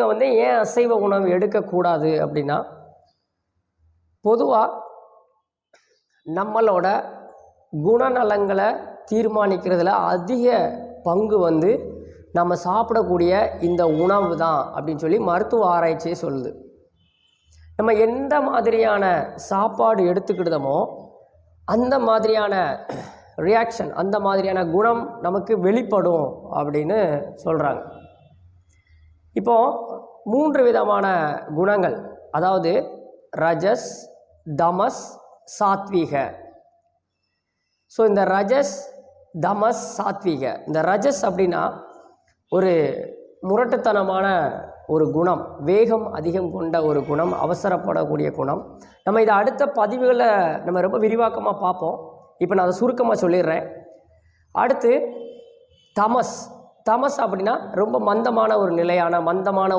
இவங்க வந்து ஏன் அசைவ உணவு எடுக்கக்கூடாது அப்படின்னா பொதுவாக நம்மளோட குணநலங்களை தீர்மானிக்கிறதுல அதிக பங்கு வந்து நம்ம சாப்பிடக்கூடிய இந்த உணவு தான் அப்படின்னு சொல்லி மருத்துவ ஆராய்ச்சியே சொல்லுது. நம்ம எந்த மாதிரியான சாப்பாடு எடுத்துக்கிட்டோமோ அந்த மாதிரியான ரியாக்ஷன் அந்த மாதிரியான குணம் நமக்கு வெளிப்படும் அப்படின்னு சொல்கிறாங்க இப்போ மூன்று விதமான குணங்கள். அதாவது ரஜஸ் தமஸ் சாத்வீக. ஸோ இந்த ரஜஸ் தமஸ் சாத்வீக. இந்த ரஜஸ் அப்படின்னா ஒரு முரட்டுத்தனமான ஒரு குணம் வேகம் அதிகம் கொண்ட ஒரு குணம் அவசரப்படக்கூடிய குணம். நம்ம இதை அடுத்த பதிவுகளை நம்ம ரொம்ப விரிவாக்கமாக பார்ப்போம். இப்போ நான் அதை சுருக்கமாக சொல்லிடுறேன். அடுத்து தமஸ். தமஸ் அப்படின்னா ரொம்ப மந்தமான ஒரு நிலையான மந்தமான ஒரு